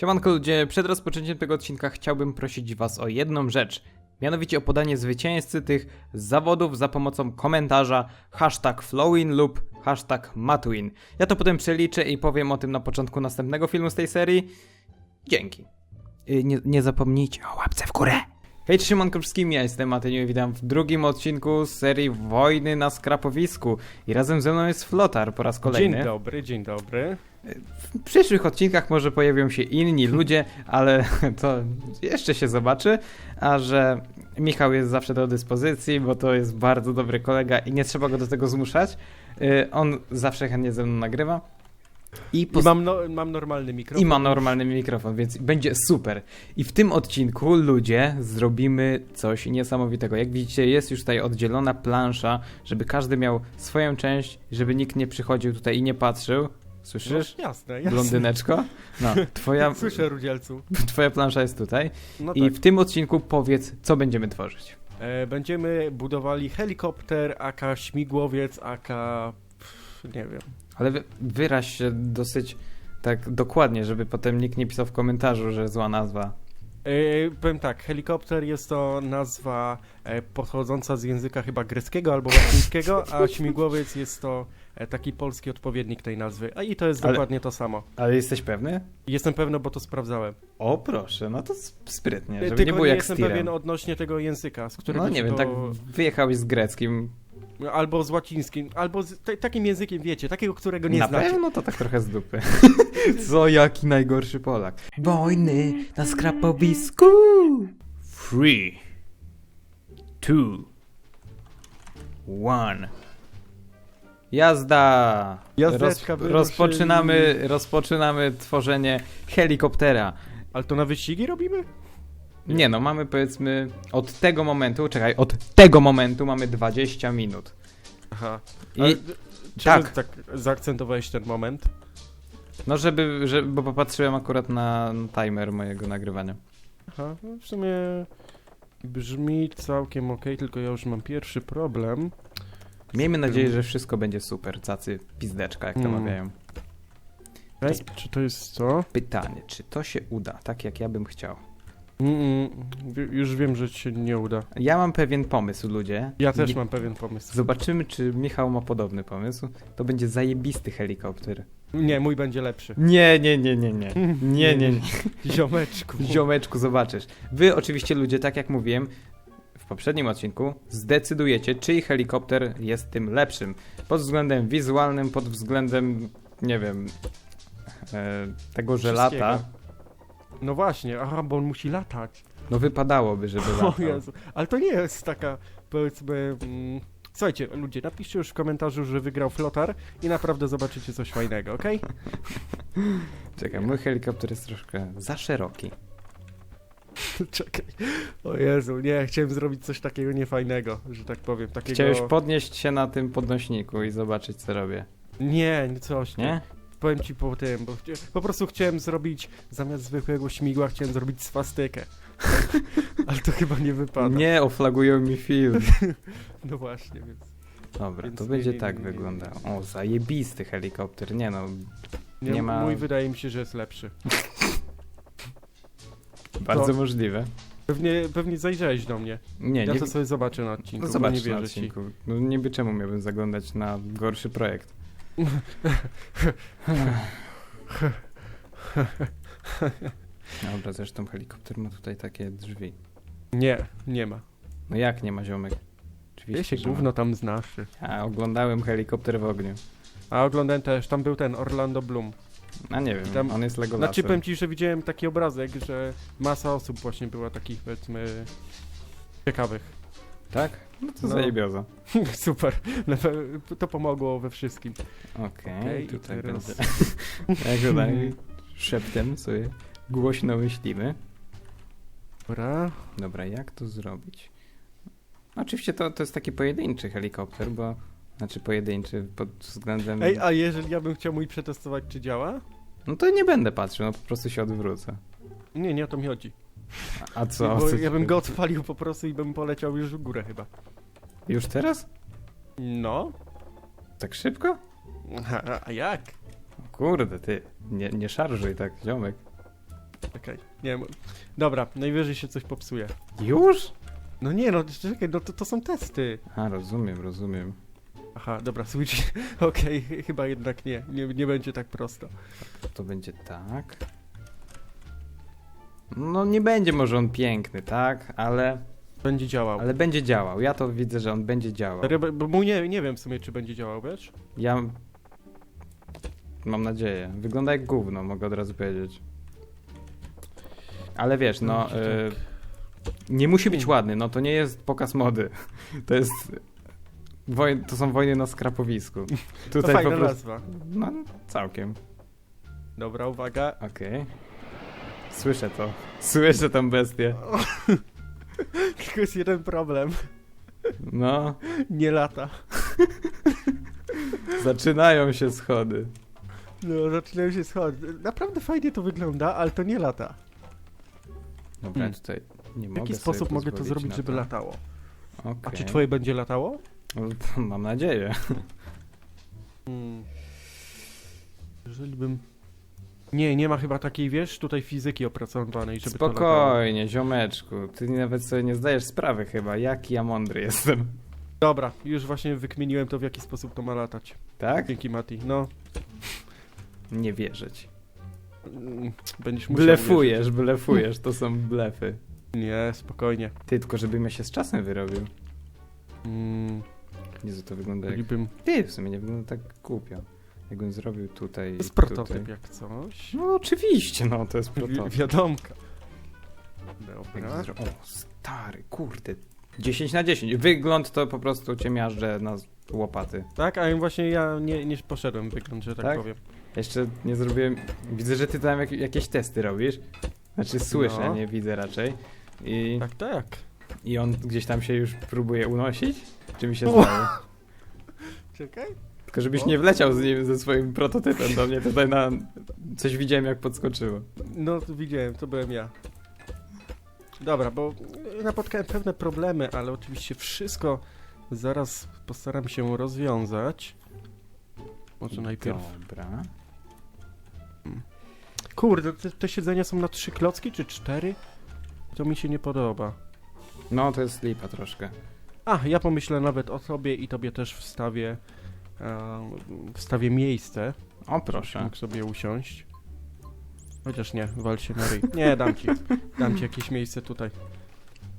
Siemanko ludzie, przed rozpoczęciem tego odcinka chciałbym prosić was o jedną rzecz. Mianowicie o podanie zwycięzcy tych zawodów za pomocą komentarza hashtag flowin lub hashtag matwin. Ja to potem przeliczę i powiem o tym na początku następnego filmu z tej serii. Dzięki. Y, Nie, nie zapomnijcie o łapce w górę. Hej, siemanko wszystkim, ja jestem Matyniu i witam w drugim odcinku z serii Wojny na Skrapowisku. I razem ze mną jest Flotar po raz kolejny. Dzień dobry, dzień dobry. W przyszłych odcinkach może pojawią się inni ludzie, ale to jeszcze się zobaczy. A że Michał jest zawsze do dyspozycji, bo to jest bardzo dobry kolega i nie trzeba go do tego zmuszać. Y, On zawsze chętnie ze mną nagrywa. I, I mam, no, mam normalny mikrofon. i ma normalny mikrofon, więc będzie super. I w tym odcinku, ludzie, zrobimy coś niesamowitego. Jak widzicie, jest już tutaj oddzielona plansza, żeby każdy miał swoją część, żeby nikt nie przychodził tutaj i nie patrzył. Słyszysz? No, jasne, jasne. Blondyneczko? No, twoja, Słyszę, Rudzielcu. twoja plansza jest tutaj. No I tak. w tym odcinku powiedz, co będziemy tworzyć. E, będziemy budowali helikopter, aka śmigłowiec, aka... Pff, nie wiem. Ale wy, wyraź się dosyć tak dokładnie, żeby potem nikt nie pisał w komentarzu, że zła nazwa. E, powiem tak, helikopter jest to nazwa e, pochodząca z języka chyba greckiego albo łacińskiego, a śmigłowiec jest to taki polski odpowiednik tej nazwy. A i to jest Ale- dokładnie to samo. Ale jesteś pewny? Jestem pewny, bo to sprawdzałem. O proszę, no to sp- sprytnie, E, żeby Tylko nie było nie jak jestem pewien odnośnie tego języka, z którego No nie wiem, to... tak wyjechałeś z greckim. Albo z łacińskim, albo z ta- takim językiem, wiecie, takiego, którego nie Na znacie. pewno to tak trochę z dupy. Co jaki najgorszy Polak. Wojny na skrapowisku. Three, two, one. Jazda! Jazdeczka Roz, wyruszyli. rozpoczynamy, rozpoczynamy tworzenie helikoptera. Ale to na wyścigi robimy? Nie no, mamy powiedzmy od tego momentu, czekaj, od tego momentu mamy 20 minut. Aha. I tak. tak. tak zaakcentowałeś ten moment? no żeby, żeby, bo popatrzyłem akurat na timer mojego nagrywania. Aha, no w sumie brzmi całkiem ok, tylko ja już mam pierwszy problem. Miejmy nadzieję, że wszystko będzie super, cacy pizdeczka, jak to Mm. mawiają. Ej, czy to jest co? Pytanie, czy to się uda, tak jak ja bym chciał? Mm, mm, już wiem, że ci się nie uda. Ja mam pewien pomysł, ludzie. Ja też Nie- mam pewien pomysł. Zobaczymy, czy Michał ma podobny pomysł. To będzie zajebisty helikopter. Nie, mój będzie lepszy. Nie, nie, nie, nie, nie. Nie, nie, nie. Ziomeczku. Ziomeczku, zobaczysz. Wy oczywiście ludzie, tak jak mówiłem poprzednim odcinku, zdecydujecie, czyj helikopter jest tym lepszym. Pod względem wizualnym, pod względem, nie wiem, e, tego, że lata. No właśnie, aha, bo on musi latać. No wypadałoby, żeby O latał. Jezu, ale to nie jest taka, powiedzmy... Mm... Słuchajcie, ludzie, napiszcie już w komentarzu, że wygrał Flotar i naprawdę zobaczycie coś fajnego, okej? Czekaj, mój helikopter jest troszkę za szeroki. Czekaj. O Jezu, nie, chciałem zrobić coś takiego niefajnego, że tak powiem, takiego... Chciałeś podnieść się na tym podnośniku i zobaczyć, co robię. Nie, nie, coś, nie? Nie? Powiem ci po tym, bo po prostu chciałem zrobić, zamiast zwykłego śmigła, chciałem zrobić swastykę. Ale to chyba nie wypada. Nie, oflagują mi film. No właśnie, więc... Dobra, Więc to będzie nie, tak nie, nie, nie. wyglądał. O, zajebisty helikopter. Nie no, Nie, Nie ma- Mój wydaje mi się, że jest lepszy. Bardzo możliwe. Pewnie, pewnie zajrzałeś do mnie. Nie, ja nie, to sobie zobaczę na odcinku, no zobacz nie na wierzę ci. odcinku. No niby czemu miałbym zaglądać na gorszy projekt? Dobra, zresztą helikopter ma tutaj takie drzwi. Nie, nie ma. No jak nie ma ziomek? Wie Oczywiście, się że ma. gówno tam znasz. Ja oglądałem helikopter w ogniu. A oglądałem też, tam był ten Orlando Bloom. A nie wiem, Tam- on jest Legolasem. Znaczy powiem ci, że widziałem taki obrazek, że masa osób właśnie była takich powiedzmy ciekawych. Tak? No to No. zajebioza. Super, Na pe- to pomogło we wszystkim. Okej, Okej, i tutaj teraz- będzie. Jak tutaj szeptem sobie głośno myślimy. Dobra. Dobra, jak to zrobić? Oczywiście to, to jest taki pojedynczy helikopter, bo... Znaczy pojedynczy pod względem... Ej, a jeżeli ja bym chciał mój przetestować, czy działa? No to nie będę patrzył, no po prostu się odwrócę. Nie, nie o to mi chodzi. A co? Bo ja bym go odpalił po prostu i bym poleciał już w górę chyba. Już teraz? No. Tak szybko? A, a jak? Kurde, ty, nie, nie szarżuj tak, ziomek. Czekaj, nie wiem. Dobra, najwyżej się coś popsuje. Już? No nie, no czekaj, no to, to są testy. A, rozumiem, rozumiem. Aha, dobra, switch. Okej, chyba jednak nie. nie. Nie będzie tak prosto. To będzie tak. No nie będzie może on piękny, tak? Ale, Będzie działał. ale będzie działał. Ja to widzę, że on będzie działał. Serio, bo- Bo mu nie, nie wiem w sumie, czy będzie działał, wiesz? Ja mam nadzieję. Wygląda jak gówno, mogę od razu powiedzieć. Ale wiesz, no Będzie y, tak. nie musi być ładny, no to nie jest pokaz mody. To jest woj- to są wojny na skrapowisku. To Tutaj fajna po prostu nazwa. no całkiem. Dobra, uwaga. Okej. Słyszę to. Słyszę tą bestię. Tylko jest jeden problem. No, Nie lata. zaczynają się schody. No, zaczynają się schody. Naprawdę fajnie to wygląda, ale to nie lata. Dobra, Hmm. tutaj nie W mogę jaki sobie sposób mogę to zrobić, żeby to. latało? A Okej. czy twoje będzie latało? Mam nadzieję. Hmm. Jeżeli bym... Nie, nie ma chyba takiej, wiesz, tutaj fizyki opracowanej, żeby to. Spokojnie, ziomeczku. Ty nawet sobie nie zdajesz sprawy chyba, jaki ja mądry jestem. Dobra, już właśnie wykminiłem to, w jaki sposób to ma latać. Tak? Dzięki, Mati. No, Nie wierzyć. mm, będziesz musiał Blefujesz, blefujesz, to są blefy. wierzyć. Nie, spokojnie. Ty, tylko żebym ja się z czasem wyrobił. Mm, Jezu, to wygląda jak... w sumie nie wygląda tak głupio. Jakbym zrobił tutaj To jest prototyp jak coś. No oczywiście, no to jest Wi prototyp. wiadomka. Jak Dobra. zro- O, stary, kurde. 10 na 10. Wygląd to po prostu cię miażdżę na łopaty. Tak, a właśnie ja nie, nie poszedłem wygląd, że tak, Tak? powiem. Jeszcze nie zrobiłem... Widzę, że ty tam jak, jakieś testy robisz. Znaczy słyszę, No. nie widzę raczej. I, Tak, tak. I on gdzieś tam się już próbuje unosić? Czy mi się zdaje? Czekaj. Tylko żebyś nie wleciał z nim, ze swoim prototypem do mnie tutaj na... Coś widziałem jak podskoczyło. No, to widziałem, to byłem ja. Dobra, bo napotkałem pewne problemy, ale oczywiście wszystko zaraz postaram się rozwiązać. Może najpierw... Dobra. Kurde, te, te siedzenia są na trzy klocki czy cztery? To mi się nie podoba. No to jest lipa troszkę. A, ja pomyślę nawet o tobie i tobie też wstawię, e, wstawię miejsce. O proszę. Mógł sobie usiąść. Chociaż nie, wal się na ryj. Nie, dam ci. Dam ci jakieś miejsce tutaj.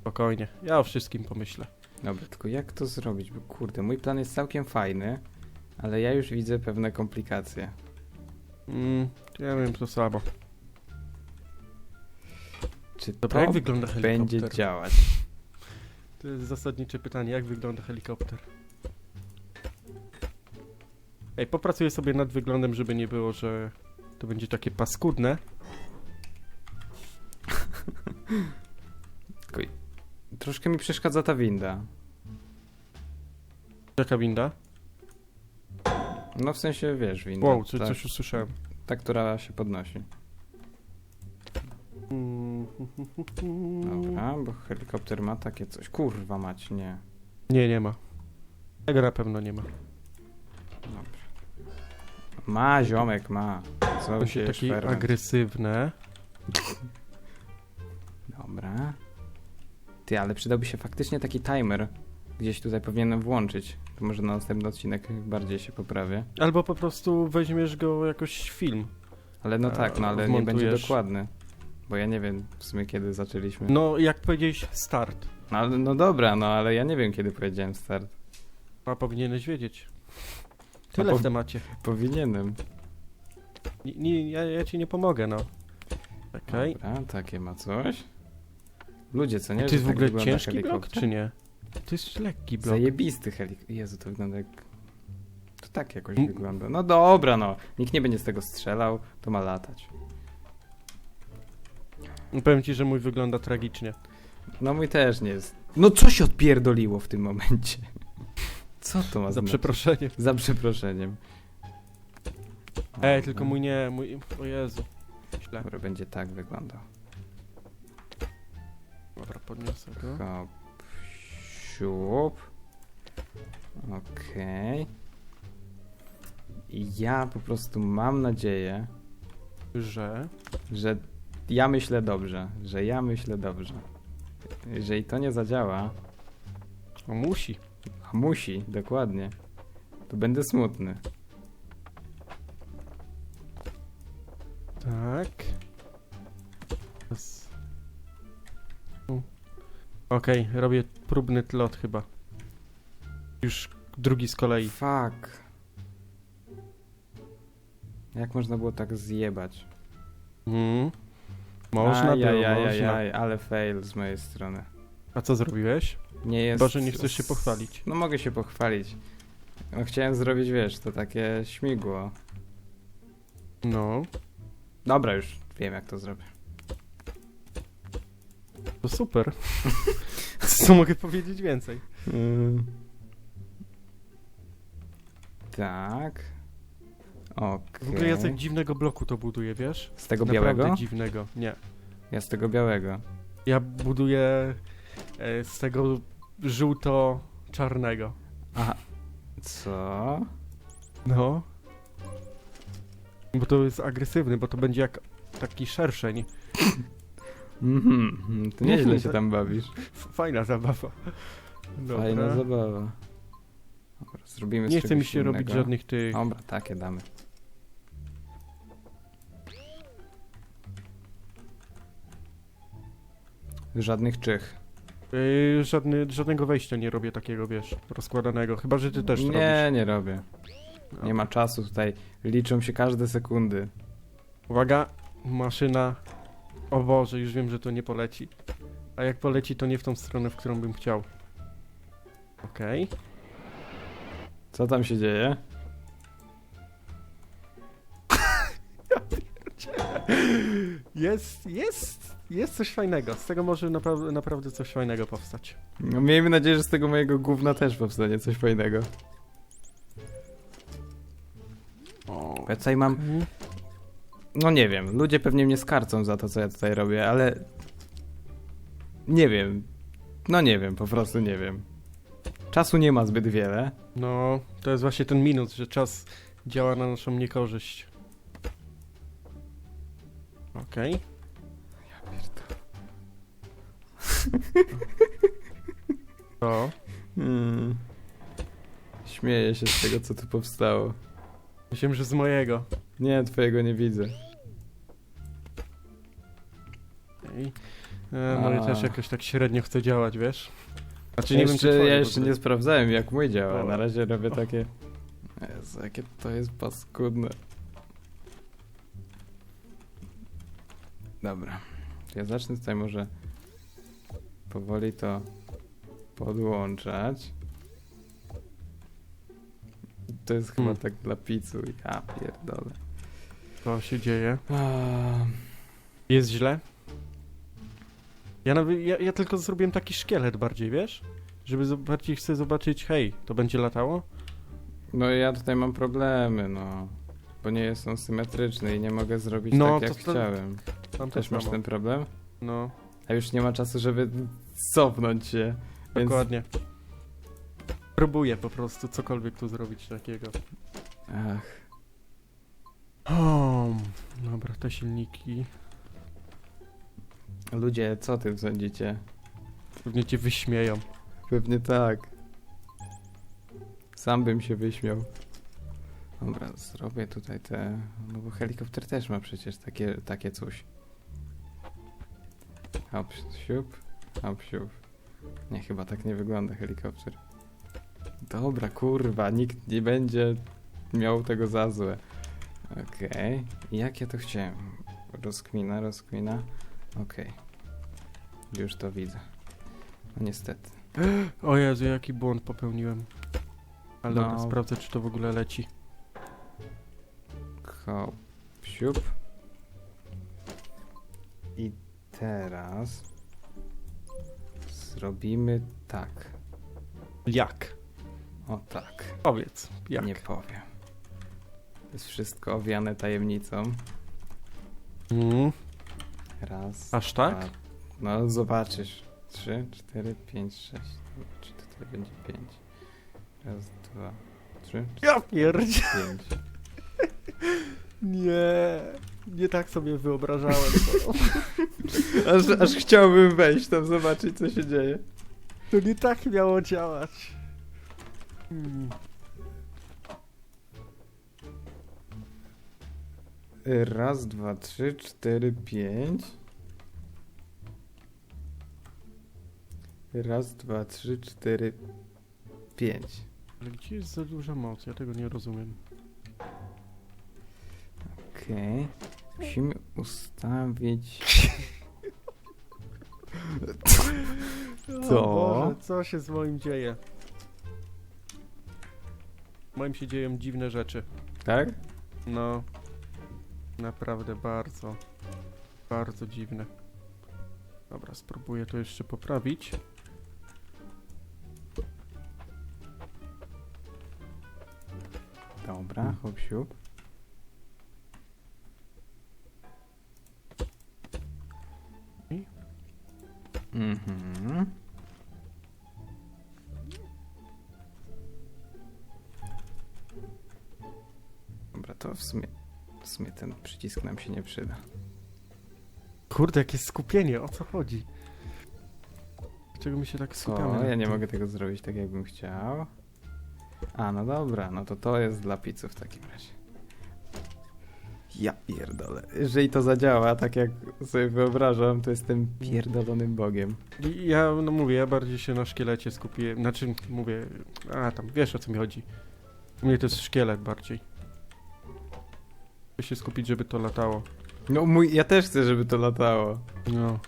Spokojnie. Ja o wszystkim pomyślę. Dobra, tylko jak to zrobić? Bo kurde, mój plan jest całkiem fajny, ale ja już widzę pewne komplikacje. Mm, ja wiem, to słabo. Czy Dobra, to jak wygląda helikopter? będzie działać? To jest zasadnicze pytanie, jak wygląda helikopter? Ej, popracuję sobie nad wyglądem, żeby nie było, że to będzie takie paskudne. Troszkę mi przeszkadza ta winda. Jaka winda? No w sensie, wiesz, winda. Wow, czy ta, coś usłyszałem. ta, która się podnosi. Dobra, bo helikopter ma takie coś. Kurwa mać, nie. Nie, nie ma. Tego na pewno nie ma. Dobra. Ma, ziomek, ma. Co To się się takie agresywne. Dobra. Ty, ale przydałby się faktycznie taki timer. Gdzieś tutaj powinienem włączyć. To może na następny odcinek bardziej się poprawię. Albo po prostu weźmiesz go jakoś film. Ale no A, tak, no ale nie będzie wmontujesz. dokładny. Bo ja nie wiem w sumie kiedy zaczęliśmy. No, jak powiedziałeś, start. No, no dobra, no ale ja nie wiem kiedy powiedziałem start. A powinieneś wiedzieć. Tyle A po- w temacie. Powinienem. Nie, nie, ja, ja ci nie pomogę, no. Okej. Dobra, takie ma coś. Ludzie, co nie? To że jest w tak ogóle wygląda ciężki blok, helikopter? czy nie? To jest lekki blok. Zajebisty helikopter. Jezu, to wygląda jak... To tak jakoś Mm. wygląda. No dobra, no. Nikt nie będzie z tego strzelał, to ma latać. Powiem ci, że mój wygląda tragicznie. No mój też nie jest. No co się odpierdoliło w tym momencie? Co to ma Za znaczyć? przeproszeniem. Za przeproszeniem. Ej, tylko mój nie, mój... O Jezu. Źle. Dobra, będzie tak wyglądał. Dobra, podniosę go. Hop, siup. Okej. I ja po prostu mam nadzieję, Że... że ja myślę dobrze, że ja myślę dobrze. Jeżeli to nie zadziała, O, musi. a musi, dokładnie, to będę smutny. Tak. Teraz- U. Okej, robię próbny tlot chyba. Już drugi z kolei. Fuck. Jak można było tak zjebać? Mm. Można było, Ajajajajaj, można. ale fail z mojej strony. A co zrobiłeś? Nie jest... Chyba, że nie chcesz się pochwalić. No mogę się pochwalić. No, chciałem zrobić, wiesz, to takie śmigło. No, Dobra, już wiem jak to zrobię. to super. co mogę powiedzieć więcej? Tak. Okej. W ogóle ja tak dziwnego bloku to buduję, wiesz? Z tego Naprawdę białego? dziwnego. Nie. Ja z tego białego. Ja buduję e, z tego żółto-czarnego. Aha. Co? No. Bo to jest agresywny, bo to będzie jak taki szerszeń. Mhm, to nieźle się tam bawisz. F- Fajna zabawa. Dobra. Fajna zabawa. Dobra, zrobimy Nie chce mi się robić innego. żadnych tych. Dobra, takie damy. Żadnych czych. Yy, żadny, żadnego wejścia nie robię takiego, wiesz, rozkładanego. Chyba, że ty też Nie, robisz. nie robię. Dobra. Nie ma czasu tutaj. Liczą się każde sekundy. Uwaga, maszyna. O Boże, już wiem, że to nie poleci. A jak poleci, to nie w tą stronę, w którą bym chciał. Okej. Co tam się dzieje? Jest, jest, jest coś fajnego. Z tego może naprawdę, naprawdę coś fajnego powstać. No, miejmy nadzieję, że z tego mojego gówna też powstanie coś fajnego. Tutaj mam No nie wiem, ludzie pewnie mnie skarcą za to, co ja tutaj robię, ale... Nie wiem. No nie wiem, po prostu nie wiem. Czasu nie ma zbyt wiele. No, to jest właśnie ten minus, że czas działa na naszą niekorzyść. Okej. To. Hmm. Śmieję się z tego, co tu powstało. Myślałem, że z mojego. Nie, twojego nie widzę. Okej. E, moje A. też jakoś tak średnio chce działać, wiesz? Znaczy nie wiem, czy ja jeszcze nie sprawdzałem, jak mój działa. Na razie robię takie... Jezu, jakie to jest paskudne. Dobra. Ja zacznę tutaj może powoli to podłączać. To jest chyba Hmm. tak dla picu. Ja pierdolę. Co się dzieje? Jest źle? Ja, nawet, ja, ja tylko zrobiłem taki szkielet bardziej, wiesz? Żeby bardziej chcę zobaczyć, hej, to będzie latało? No ja tutaj mam problemy, no. Bo nie jest on symetryczny i nie mogę zrobić No, tak, jak to- chciałem. Tam Też masz ten problem? No, A już nie ma czasu, żeby cofnąć się. Więc... dokładnie. Próbuję po prostu cokolwiek tu zrobić takiego. Ach, O, dobra, te silniki. Ludzie, co ty sądzicie? Pewnie cię wyśmieją. Pewnie tak. Sam bym się wyśmiał. Dobra, zrobię tutaj te... No bo helikopter też ma przecież takie, takie coś. Hop, siup, hop, siup. Nie, chyba tak nie wygląda helikopter. Dobra, kurwa, nikt nie będzie miał tego za złe. Okej. Jak ja to chciałem? Rozkmina, rozkmina. Okej. Już to widzę. No niestety. O Jezu, jaki błąd popełniłem. Ale dobra, No. sprawdzę, czy to w ogóle leci. Hop, siup. I teraz zrobimy tak. Jak? O tak. Powiedz, jak? Nie powiem. To jest wszystko owiane tajemnicą. Mm, Raz. aż tak? dwa. No zobaczysz. Trzy, cztery, pięć, sześć. Czy to tutaj będzie pięć? Raz, dwa, trzy, Ja pierdzie. pięć. Nie. Nie tak sobie wyobrażałem to. Aż, aż chciałbym wejść tam, zobaczyć co się dzieje. To nie tak miało działać. Hmm. Raz, dwa, trzy, cztery, pięć. Raz, dwa, trzy, cztery, pięć. Ale gdzie jest za duża moc? Ja tego nie rozumiem. Okej. Musimy ustawić. Co? O Boże, co się z moim dzieje? Moim się dzieją dziwne rzeczy. Tak? No. Naprawdę bardzo. Bardzo dziwne. Dobra, spróbuję to jeszcze poprawić. Dobra, hop siup. Mhm. Dobra, to w sumie, w sumie ten przycisk nam się nie przyda. Kurde, jakie skupienie, o co chodzi? Dlaczego my się tak skupiamy? na Ja nie tym? mogę tego zrobić tak, jakbym chciał. A, no dobra, no to to jest dla pizzów w takim razie. Ja pierdolę. Jeżeli to zadziała tak, jak sobie wyobrażam, to jestem pierdolonym bogiem. I Ja, no mówię, ja bardziej się na szkielecie skupiłem. Znaczy, mówię, a tam, wiesz o co mi chodzi. U mnie to jest szkielet bardziej. Się skupić, żeby to latało. No mój, ja też chcę, żeby to latało. No.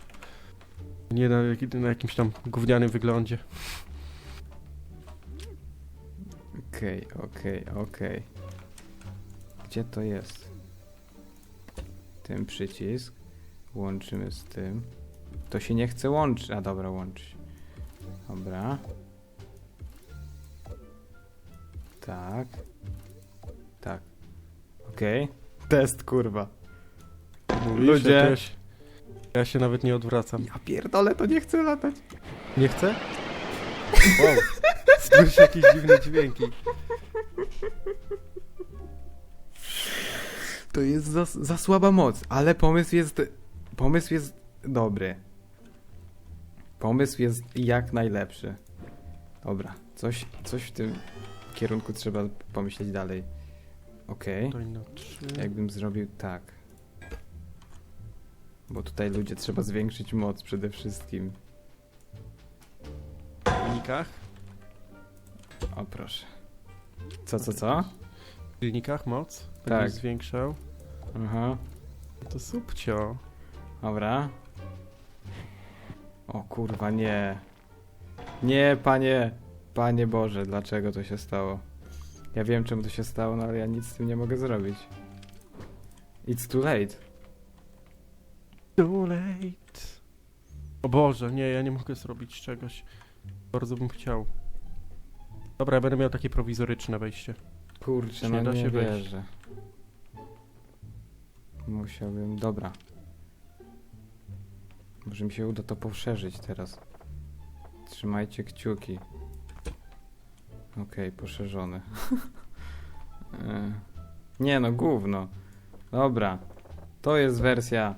Nie na, na jakimś tam gównianym wyglądzie. Okej, okej, okej. Gdzie to jest? Ten przycisk. Łączymy z tym. To się nie chce łączyć. A dobra, łączy się. Dobra. Tak. Tak. Okej. Test, kurwa. Mówisz, Ludzie. Ja się nawet nie odwracam. Ja pierdolę, to nie chcę latać. Nie chcę? Wow. Słyszę jakieś dziwne dźwięki. To jest za, za słaba moc, ale pomysł jest. Pomysł jest dobry. Pomysł jest jak najlepszy. Dobra, coś, coś w tym kierunku trzeba pomyśleć dalej. Okej, Tutaj na trzy. jakbym zrobił tak. Bo tutaj ludzie trzeba zwiększyć moc przede wszystkim. W silnikach. O proszę. Co, co, co? W silnikach moc. Tak. Będziesz zwiększał. Aha, No To subcio. dobra. O kurwa, nie. Nie, panie. Panie Boże, dlaczego to się stało? Ja wiem, czemu to się stało, no ale ja nic z tym nie mogę zrobić. It's too late. Too late. O Boże, nie, ja nie mogę zrobić czegoś. Bardzo bym chciał. Dobra, ja będę miał takie prowizoryczne wejście. Kurczę, Nie no da nie się wejść. wierzę. Musiałbym... Dobra. Może mi się uda to poszerzyć teraz. Trzymajcie kciuki. Okej, poszerzony. E, nie no, gówno. Dobra. To jest wersja...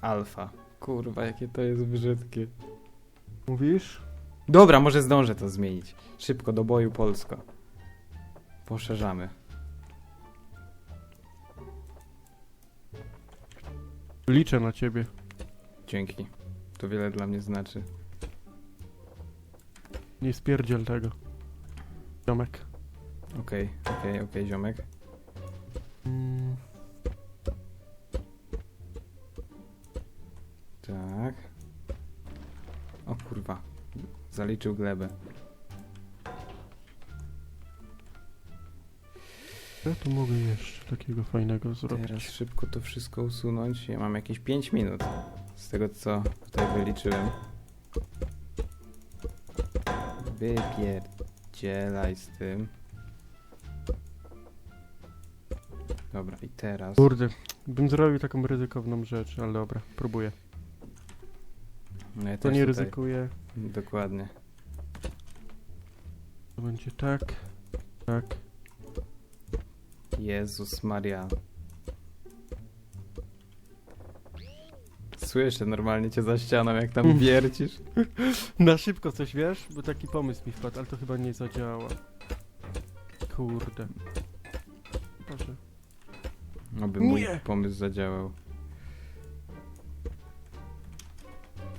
Alfa. Kurwa, jakie to jest brzydkie. Mówisz? Dobra, może zdążę to zmienić. Szybko, do boju Polsko. Poszerzamy. Liczę na ciebie. Dzięki. To wiele dla mnie znaczy. Nie spierdziel tego. Ziomek. Okej, okej, okej, ziomek. Mm, Tak. O kurwa. Zaliczył glebę. co ja tu mogę jeszcze takiego fajnego zrobić? Teraz szybko to wszystko usunąć. Ja mam jakieś 5 minut. Z tego co tutaj wyliczyłem. Wypierdzielaj z tym. Dobra, i teraz. Kurde, bym zrobił taką ryzykowną rzecz, ale dobra, próbuję. No ja To też nie tutaj- ryzykuję. Dokładnie. To będzie tak, tak. Jezus Maria. Słyszę normalnie cię za ścianą, jak tam wiercisz. Na szybko coś wiesz? Bo taki pomysł mi wpadł, ale to chyba nie zadziała. Kurde. Boże. Oby mój Nie. pomysł zadziałał.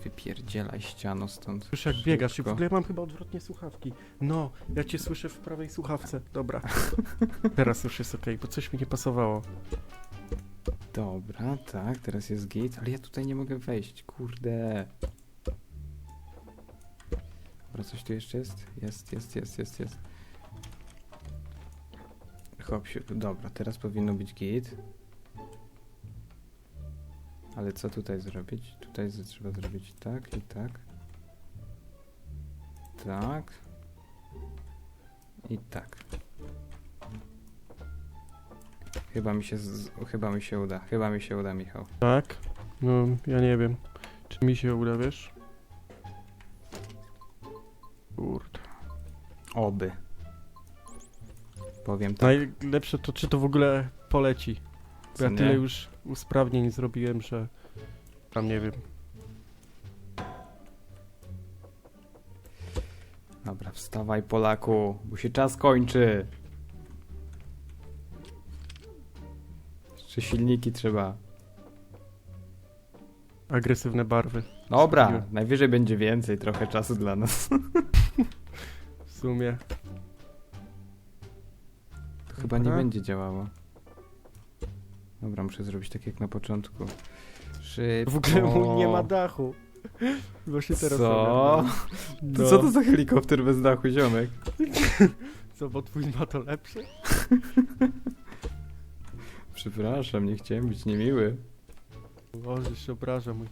Wypierdzielaj ściano stąd. Słyszę jak biegasz i w Szybko. ogóle ja mam chyba odwrotnie słuchawki. No, ja cię słyszę w prawej słuchawce. Dobra. Teraz już jest okej, bo coś mi nie pasowało. Dobra, tak, teraz jest gate, ale ja tutaj nie mogę wejść, kurde. Dobra, coś tu jeszcze jest? Jest, jest, jest, jest, jest. Hop, dobra, teraz powinno być git. Ale co tutaj zrobić? Tutaj trzeba zrobić tak i tak. Tak. I tak. Chyba mi się, z, chyba mi się uda, chyba mi się uda, Michał. Tak? No, ja nie wiem. Czy mi się uda, wiesz? Kurde. Oby. Powiem tak. Najlepsze to, czy to w ogóle poleci. Bo co ja nie? tyle już usprawnień zrobiłem, że tam nie wiem. Dobra, wstawaj Polaku, bo się czas kończy. Jeszcze silniki trzeba. Agresywne barwy. Dobra, najwyżej będzie więcej, trochę czasu dla nas. W sumie. To chyba nie Dobra. będzie działało. Dobra, muszę zrobić tak jak na początku. Szybko. W ogóle mu nie ma dachu. Właśnie teraz Co? ogarnąłem. No. co to za helikopter bez dachu, ziomek? Co, bo twój ma to lepsze? Przepraszam, nie chciałem być niemiły. Boże, się obraża mój,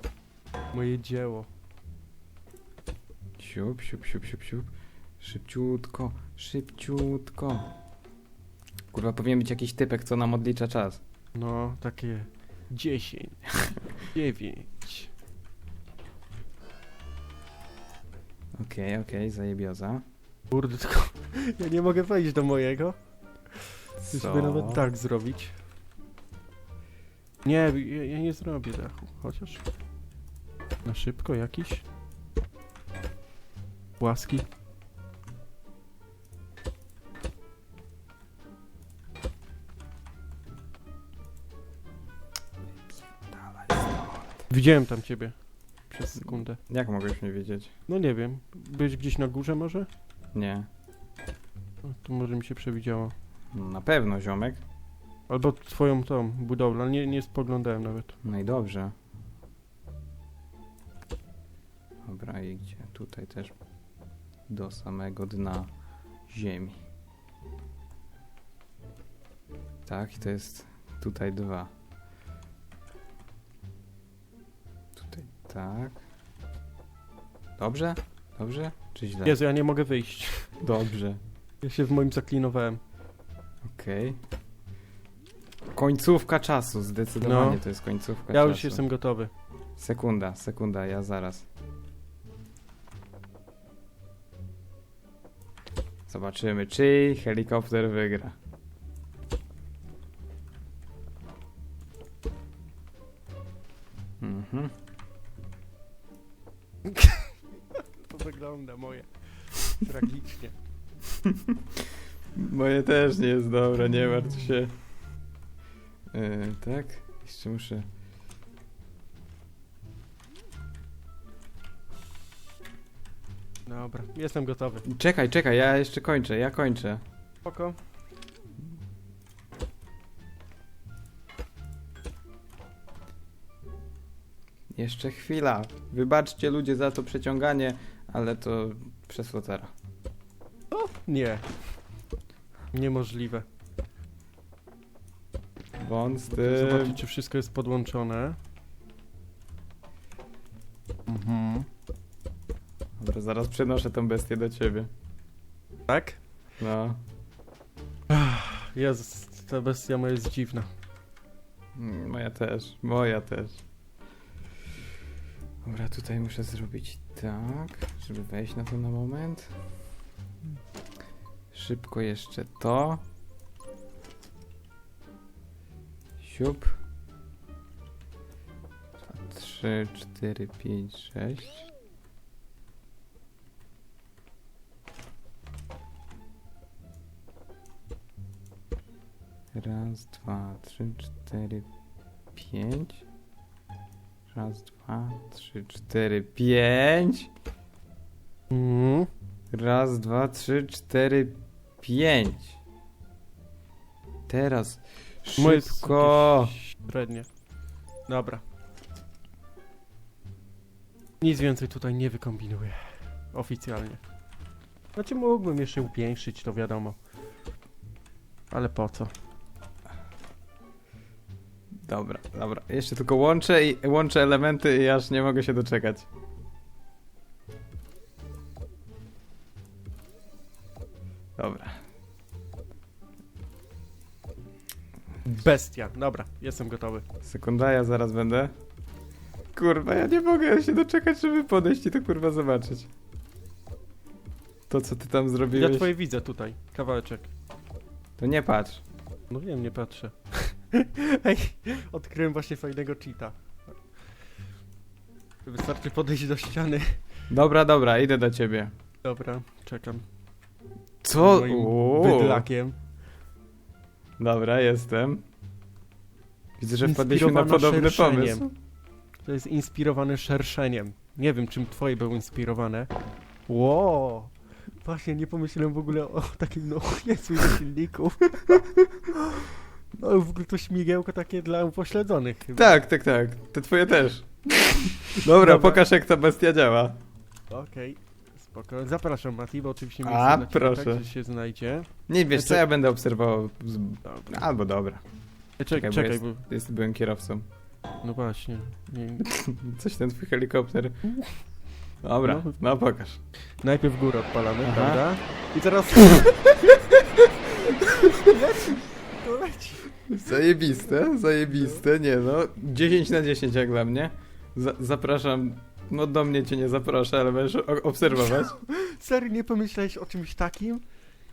moje dzieło. Siup, siup, siup, siup, siup. Szybciutko, szybciutko. Kurwa, powinien być jakiś typek, co nam odlicza czas. No, takie 10, 9. Okej, okej, zajebioza. Kurde, tylko ja nie mogę wejść do mojego. Żeby nawet tak zrobić. Nie, ja, ja nie zrobię dachu, chociaż na szybko jakiś. Łaski. Dawaj stąd. Widziałem tam ciebie przez sekundę. Jak mogłeś mnie wiedzieć? No nie wiem, byłeś gdzieś na górze może? Nie. No, to może mi się przewidziało. Na pewno, ziomek. Albo twoją tą budowlę, ale nie, nie spoglądałem nawet. No i dobrze. Dobra, i gdzie? Tutaj też. Do samego dna ziemi. Tak, i to jest tutaj dwa. Tutaj tak. Dobrze? Dobrze? Czy źle? Jezu, ja nie mogę wyjść. Dobrze. Ja się w moim zaklinowałem. Okej. Końcówka czasu, zdecydowanie No. to jest końcówka Ja czasu. już jestem gotowy. Sekunda, sekunda, ja zaraz. Zobaczymy, czyj helikopter wygra. Mhm. To wygląda moje. Tragicznie. Moje też nie jest dobre, nie martw się. Yy, tak? Jeszcze muszę... Dobra, jestem gotowy. Czekaj, czekaj, ja jeszcze kończę, ja kończę. Spoko. Jeszcze chwila. Wybaczcie ludzie za to przeciąganie, ale to przez flotera. Nie. Niemożliwe. Won z Zobaczyć, tym. czy wszystko jest podłączone. Mhm. Dobra, zaraz przenoszę tą bestię do ciebie. Tak? No. Jezus, ta bestia moja jest dziwna. Mm, Moja też, moja też. Dobra, tutaj muszę zrobić tak, żeby wejść na to na moment. Szybko jeszcze to. Siup. Dwa, trzy. 3, 4, 5, 6. Raz, dwa, trzy, cztery, pięć. Raz, dwa, trzy, cztery, pięć. Mhm. Raz, dwa, trzy, cztery, pięć. Teraz. Szybko. Średnie. Dobra. Nic więcej tutaj nie wykombinuję. Oficjalnie. Znaczy mógłbym jeszcze upiększyć, to wiadomo. Ale po co? Dobra, dobra. Jeszcze tylko łączę i łączę elementy i aż nie mogę się doczekać. Dobra. Bestia. Dobra, jestem gotowy. Sekunda, ja zaraz będę. Kurwa, ja nie mogę się doczekać, żeby podejść i to kurwa zobaczyć. To co ty tam Ja zrobiłeś, twoje widzę tutaj. Kawałeczek. to nie patrz. No wiem, nie patrzę. Ej, odkryłem właśnie fajnego cheata. Wystarczy podejść do ściany. Dobra, dobra, idę do ciebie. Dobra, czekam. Co? Moim Uuu. Bydlakiem. Dobra, jestem. Widzę, że wpadliśmy na podobny szerszeniem. pomysł. To jest inspirowane szerszeniem. Nie wiem, czym twoje były inspirowane. Ło! Właśnie nie pomyślałem w ogóle o takim, no Jezu, ile silników. No w ogóle to śmigiełko takie dla upośledzonych chyba. Tak, tak, tak. Te twoje też. Dobra, Dobra. pokaż jak ta bestia działa. Okej, spoko. Zapraszam Mati, bo oczywiście A, miejsce dla ciebie proszę. także się znajdzie. Nie wiesz co, Znaczy- ja będę obserwował. Z... Dobra. Albo dobra. Czekaj, czekaj, bo czekaj, jest- bo... Jest, byłem kierowcą. No właśnie. Nie. Coś ten twój helikopter. Dobra, No. no pokaż. Najpierw górę odpalamy, Aha. prawda? I teraz... leci! To leci. Zajebiste, zajebiste, nie no. 10 na 10 jak dla mnie. Za zapraszam. No do mnie cię nie zaproszę, ale będziesz o- obserwować. Serio, nie pomyślałeś o czymś takim?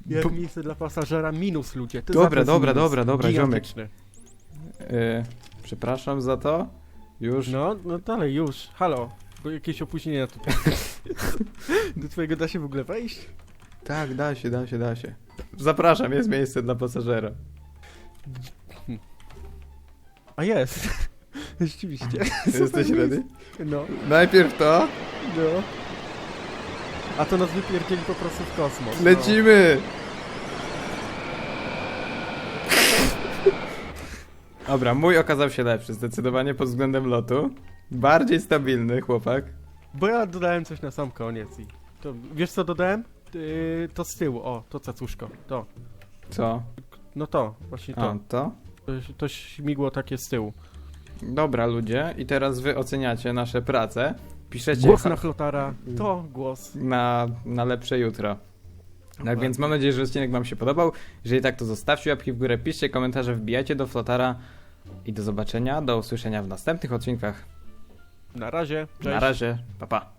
Jak Bo- miejsce dla pasażera minus ludzie. To Dobra, dobra, minus. dobra, dobra, ziomek. Gigantyczny. E, przepraszam za to. Już. No, no dalej, już. Halo. Bo jakieś opóźnienia tutaj. Do twojego da się w ogóle wejść? Tak, da się, da się, da się. Zapraszam, jest miejsce dla pasażera. A jest. Rzeczywiście. Jesteś ready? No, Najpierw to. no. A to nas wypierdzieli po prostu w kosmos. no. Lecimy! Dobra, mój okazał się lepszy, zdecydowanie pod względem lotu. Bardziej stabilny chłopak. Bo ja dodałem coś na sam koniec i... To, wiesz co dodałem? Yy, to z tyłu, o, to cacuszko. To. Co? No to, właśnie A, to. to? To, to śmigło takie z tyłu. Dobra, ludzie, i teraz wy oceniacie nasze prace. Piszecie Głos na flotara, to głos. na, na lepsze jutro. Tak Dokładnie. więc mam nadzieję, że odcinek wam się podobał. Jeżeli tak, to zostawcie łapki w górę, piszcie komentarze, wbijajcie do Flotara i do zobaczenia, do usłyszenia w następnych odcinkach. Na razie, cześć. Na razie, pa pa.